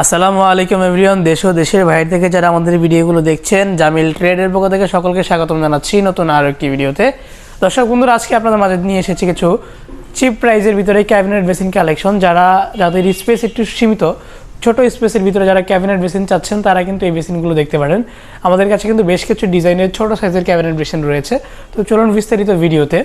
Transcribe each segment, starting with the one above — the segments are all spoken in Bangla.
আসসালামু আলাইকুম এভরিওয়ান, দেশ ও দেশের বাইরে থেকে যারা আমাদের ভিডিওগুলো দেখছেন, জামিল ট্রেডের পক্ষ থেকে সকলকে স্বাগতম জানাচ্ছি নতুন আরও একটি ভিডিওতে। দর্শক বন্ধুরা, আজকে আপনাদের মাঝে নিয়ে এসেছি কিছু চিপ প্রাইজের ভিতরে ক্যাবিনেট বেসিন কালেকশন যারা, যাদের স্পেস একটু সীমিত, ছোট স্পেসের ভিতরে যারা ক্যাবিনেট বেসিন চাচ্ছেন, তারা কিন্তু এই বেসিনগুলো দেখতে পারেন। আমাদের কাছে কিন্তু বেশ কিছু ডিজাইনের ছোট সাইজের ক্যাবিনেট বেসিন রয়েছে। তো চলুন বিস্তারিত ভিডিওতে।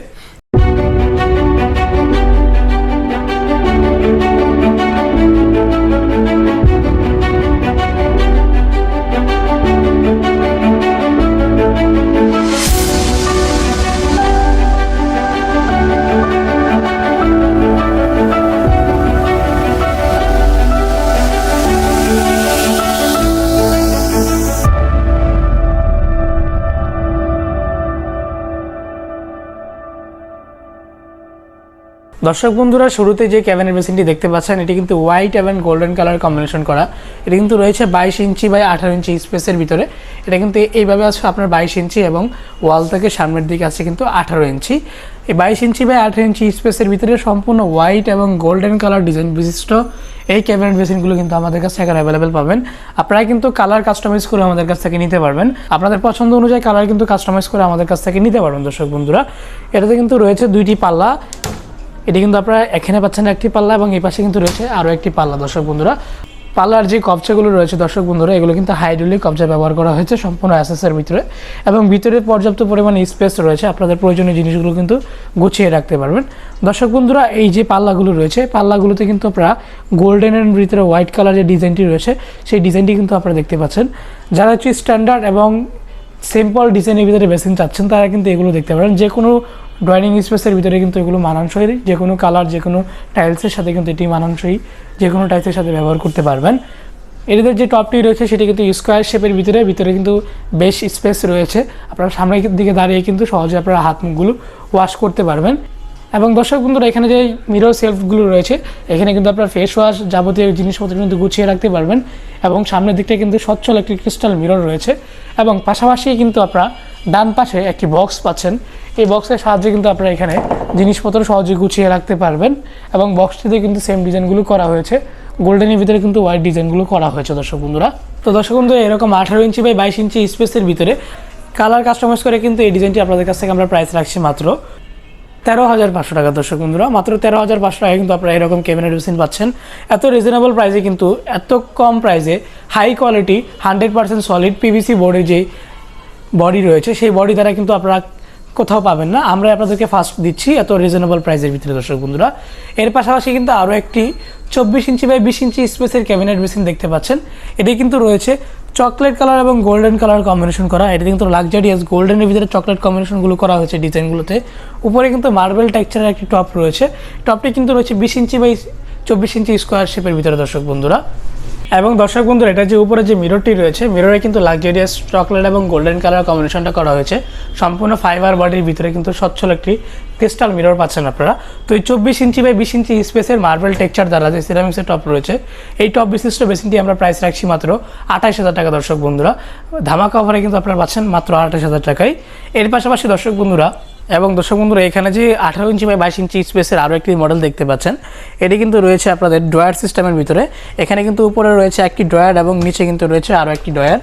দর্শক বন্ধুরা, শুরুতে যে ক্যাবিনেট মেশিনটি দেখতে পাচ্ছেন, এটি কিন্তু হোয়াইট এবং গোল্ডেন কালার কম্বিনেশন করা। এটা কিন্তু রয়েছে বাইশ ইঞ্চি বাই আঠারো ইঞ্চি স্পেসের ভিতরে। এটা কিন্তু এইভাবে আছে আপনার বাইশ ইঞ্চি এবং ওয়াল থেকে সামনের দিকে আছে কিন্তু আঠারো ইঞ্চি। এই বাইশ ইঞ্চি বাই আঠারো ইঞ্চি স্পেসের ভিতরে সম্পূর্ণ হোয়াইট এবং গোল্ডেন কালার ডিজাইন বিশিষ্ট এই ক্যাবিনেট মেশিনগুলো কিন্তু আমাদের কাছে এখন অ্যাভেলেবেল পাবেন। আপনারা কিন্তু কালার কাস্টমাইজ করে আমাদের কাছ থেকে নিতে পারবেন। আপনাদের পছন্দ অনুযায়ী কালার কিন্তু কাস্টমাইজ করে আমাদের কাছ থেকে নিতে পারবেন দর্শক বন্ধুরা। এটাতে কিন্তু রয়েছে দুইটি পাল্লা। এটি কিন্তু আপনারা এখানে পাচ্ছেন একটি পাল্লা এবং এই পাশে কিন্তু রয়েছে আরও একটি পাল্লা, দর্শক বন্ধুরা। পাল্লার যে কবচাগুলো রয়েছে, দর্শক বন্ধুরা, এগুলো কিন্তু হাইড্রোলিক কবচা ব্যবহার করা হয়েছে সম্পূর্ণ অ্যাসেসের ভিতরে এবং ভিতরে পর্যাপ্ত পরিমাণে স্পেস রয়েছে। আপনাদের প্রয়োজনীয় জিনিসগুলো কিন্তু গুছিয়ে রাখতে পারবেন। দর্শক বন্ধুরা, এই যে পাল্লাগুলো রয়েছে পাল্লাগুলোতে কিন্তু আপনারা গোল্ডেন গোল্ডেনের ভিতরে হোয়াইট কালার যে ডিজাইনটি রয়েছে, সেই ডিজাইনটি কিন্তু আপনারা দেখতে পাচ্ছেন। যারা হচ্ছে স্ট্যান্ডার্ড এবং সিম্পল ডিজাইনের ভিতরে বেসিন চাচ্ছেন, তারা কিন্তু এগুলো দেখতে পারেন। যে কোনো ড্রয়িং স্পেসের ভিতরে কিন্তু এগুলো মানানসই, যে কোনো কালার যে কোনো টাইলসের সাথে কিন্তু এটি মানানসই, যে কোনো টাইলসের সাথে ব্যবহার করতে পারবেন। এটাদের যে টপটি রয়েছে, সেটি কিন্তু স্কোয়ার শেপের ভিতরে ভিতরে কিন্তু বেশ স্পেস রয়েছে। আপনারা সামনের দিকে দাঁড়িয়ে কিন্তু সহজে আপনারা হাত মুখগুলো ওয়াশ করতে পারবেন। এবং দর্শক বন্ধুরা, এখানে যে মিরর সেলফগুলো রয়েছে, এখানে কিন্তু আপনার ফেস ওয়াশ যাবতীয় জিনিসপত্র কিন্তু গুছিয়ে রাখতে পারবেন এবং সামনের দিকটা কিন্তু সচ্ছল একটি ক্রিস্টাল মিরর রয়েছে এবং পাশাপাশি কিন্তু আপনারা ডান পাশে একটি বক্স পাচ্ছেন। এই বক্সের সাহায্যে কিন্তু আপনারা এখানে জিনিসপত্র সহজে গুছিয়ে রাখতে পারবেন এবং বক্সটিতে কিন্তু সেম ডিজাইনগুলো করা হয়েছে। গোল্ডেনের ভিতরে কিন্তু হোয়াইট ডিজাইনগুলো করা হয়েছে দর্শক বন্ধুরা। তো দর্শক বন্ধুরা এরকম আঠারো ইঞ্চি বাই বাইশ ইঞ্চি স্পেসের ভিতরে কালার কাস্টমাইজ করে কিন্তু এই ডিজাইনটি আপনাদের কাছ থেকে আমরা প্রাইস রাখছি মাত্র। তেরো হাজার পাঁচশো টাকা, দর্শক বন্ধুরা। মাত্র তেরো হাজার পাঁচশো টাকা কিন্তু আপনারা এরকম ক্যাবিনেট মেশিন পাচ্ছেন। এত রিজনেবল প্রাইসে কিন্তু, এত কম প্রাইসে high quality hundred percent solid PVC বোর্ডের যে বডি রয়েছে, সেই বডি দ্বারা কিন্তু আপনারা কোথাও পাবেন না। আমরা আপনাদেরকে ফার্স্ট দিচ্ছি এত রিজনেবল প্রাইসের ভিতরে, দর্শক বন্ধুরা। এর পাশাপাশি কিন্তু আরও একটি চব্বিশ ইঞ্চি বাই বিশ ইঞ্চি স্পেসের ক্যাবিনেট মেশিন দেখতে পাচ্ছেন। এটি কিন্তু রয়েছে চকলেট কালার এবং গোল্ডেন কালার কম্বিনেশন করা। এটা কিন্তু লাক্সারিয়াস গোল্ডেনের ভিতরে চকলেট কম্বিনেশনগুলো করা হয়েছে ডিজাইনগুলোতে উপরে কিন্তু মার্বেল টেক্সচারের একটি টপ রয়েছে। টপটি কিন্তু রয়েছে বিশ ইঞ্চি বাই চব্বিশ ইঞ্চি স্কোয়ার শেপের ভিতরে দর্শক বন্ধুরা। এবং দর্শক বন্ধুরা, এটা যে উপরে যে মিররটি রয়েছে মিররে কিন্তু লাক্সারিয়াস চকলেট এবং গোল্ডেন কালার কম্বিনেশনটা করা হয়েছে। সম্পূর্ণ ফাইবার বডির ভিতরে কিন্তু স্বচ্ছল একটি ক্রিস্টাল মিরর পাচ্ছেন আপনারা। তো এই চব্বিশ ইঞ্চি বাই বিশ ইঞ্চি স্পেসের মার্বেল টেক্সচার দ্বারা যে সিরামিক্সের টপ রয়েছে, এই টপ বিশিষ্ট বেসিনটি আমরা প্রাইস রাখছি মাত্র আঠাশ হাজার টাকা দর্শক বন্ধুরা। ধামাকা অফারে কিন্তু আপনারা পাচ্ছেন মাত্র আঠাশ হাজার টাকায়। এর পাশাপাশি দর্শক বন্ধুরা এবং দর্শক বন্ধুরা, এখানে যে আঠারো ইঞ্চি বাই বাইশ ইঞ্চি স্পেসের আরও একটি মডেল দেখতে পাচ্ছেন, এটি কিন্তু রয়েছে আপনাদের ড্রয়ার সিস্টেমের ভিতরে। এখানে কিন্তু উপরে রয়েছে একটি ড্রয়ার এবং নিচে কিন্তু রয়েছে আরও একটি ড্রয়ার।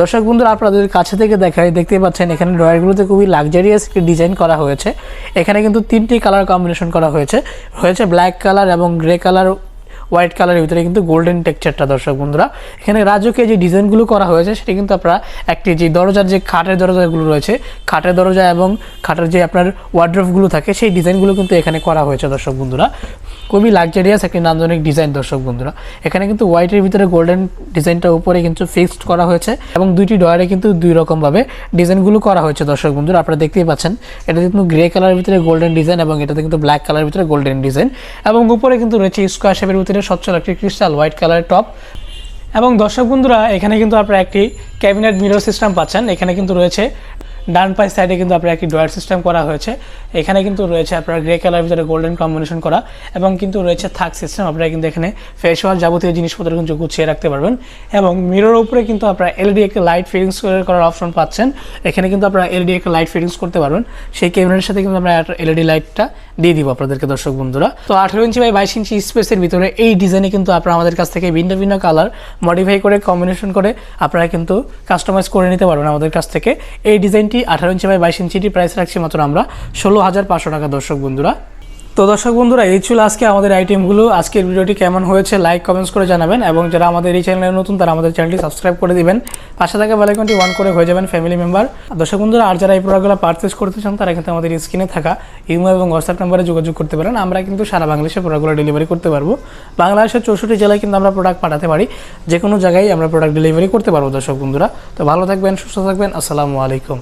দর্শক বন্ধুরা, আপনাদের কাছে থেকে দেখায় দেখতে পাচ্ছেন এখানে ড্রয়ারগুলোতে খুবই লাক্সারিয়াস একটি ডিজাইন করা হয়েছে। এখানে কিন্তু তিনটি কালার কম্বিনেশন করা হয়েছে। হয়েছে ব্ল্যাক কালার এবং গ্রে কালার হোয়াইট কালারের ভিতরে কিন্তু গোল্ডেন টেক্সচারটা, দর্শক বন্ধুরা। এখানে রাজকীয় যে ডিজাইনগুলো করা হয়েছে, সেটা কিন্তু আপনারা একটি যে দরজার যে খাটের দরজাগুলো রয়েছে, খাটের দরজা এবং খাটের যে আপনার ওয়ার্ড্রফগুলো থাকে, সেই ডিজাইনগুলো কিন্তু এখানে করা হয়েছে, দর্শক বন্ধুরা। খুবই লাক্সারিয়াস একটি নান্দনিক ডিজাইন, দর্শক বন্ধুরা। এখানে কিন্তু হোয়াইটের ভিতরে গোল্ডেন ডিজাইনটা উপরে কিন্তু ফিক্সড করা হয়েছে এবং দুইটি ডয়ারে কিন্তু দুই রকমভাবে ডিজাইনগুলো করা হয়েছে, দর্শক বন্ধুরা। আপনারা দেখতেই পাচ্ছেন এটা কিন্তু গ্রে কালারের ভিতরে গোল্ডেন ডিজাইন এবং এটাতে কিন্তু ব্ল্যাক কালারের ভিতরে গোল্ডেন ডিজাইন এবং উপরে কিন্তু রয়েছে স্কোয়ার শেপের ভিতরে সচ্ছল একটি ক্রিস্টাল হোয়াইট কালারের টপ এবং দর্শক বন্ধুরা, এখানে কিন্তু আপনারা একটি ক্যাবিনেট মিরর সিস্টেম পাচ্ছেন। এখানে কিন্তু রয়েছে ডান পাশ সাইডে কিন্তু আপনার একটি ড্রয়ার সিস্টেম করা হয়েছে। এখানে কিন্তু রয়েছে আপনার গ্রে কালার ভিতরে গোল্ডেন কম্বিনেশন করা এবং কিন্তু রয়েছে থাক সিস্টেম আপনারা কিন্তু এখানে ফেস ওয়াশ যাবতীয় জিনিসপত্র কিন্তু গুছিয়ে রাখতে পারবেন এবং মিরর উপরে কিন্তু আপনারা এলইডি একটা লাইট ফিটিংস করার অপশন পাচ্ছেন। এখানে কিন্তু আপনারা এলইডি একটা লাইট ফিটিংস করতে পারবেন। সেই ক্যামেরার সাথে কিন্তু আমরা এলইডি লাইটটা দিয়ে দিব আপনাদেরকে, দর্শক বন্ধুরা। তো আঠারো ইঞ্চি বাই বাইশ ইঞ্চি স্পেসের ভিতরে এই ডিজাইনে কিন্তু আপনারা আমাদের কাছ থেকে ভিন্ন ভিন্ন কালার মডিফাই করে কম্বিনেশন করে আপনারা কিন্তু কাস্টমাইজ করে নিতে পারবেন আমাদের কাছ থেকে। এই ডিজাইনটি আঠারো ইঞ্চি বাই বাইশ ইঞ্চিটি প্রাইস রাখছি মাত্র আমরা ষোলো হাজার পাঁচশো টাকা, দর্শক বন্ধুরা। তো দর্শক বন্ধুরা, এই ছিল আজকে আমাদের আইটেমগুলো আজকের ভিডিওটি কেমন হয়েছে লাইক কমেন্টস করে জানাবেন এবং যারা আমাদের এই চ্যানেলে নতুন, তারা আমাদের চ্যানেলটি সাবস্ক্রাইব করে দিবেন। পাশে থাকা বেলাইকনটি অন করে হয়ে যাবেন ফ্যামিলি মেম্বার দর্শক বন্ধুরা, আর যারা এই প্রোডাক্টগুলো পারচেস করতে চান, তারা কিন্তু আমাদের স্ক্রিনে থাকা ইমো এবং হোয়াটসঅ্যাপ নাম্বারে যোগাযোগ করতে পারেন। আমরা কিন্তু সারা বাংলাদেশে প্রোডাক্টগুলো ডেলিভারি করতে পারব। বাংলাদেশের চৌষট্টি জেলায় কিন্তু আমরা প্রোডাক্ট পাঠাতে পারি। যে কোনো জায়গায় আমরা প্রোডাক্ট ডেলিভারি করতে পারব, দর্শক বন্ধুরা। তো ভালো থাকবেন, সুস্থ থাকবেন। আসসালামু আলাইকুম।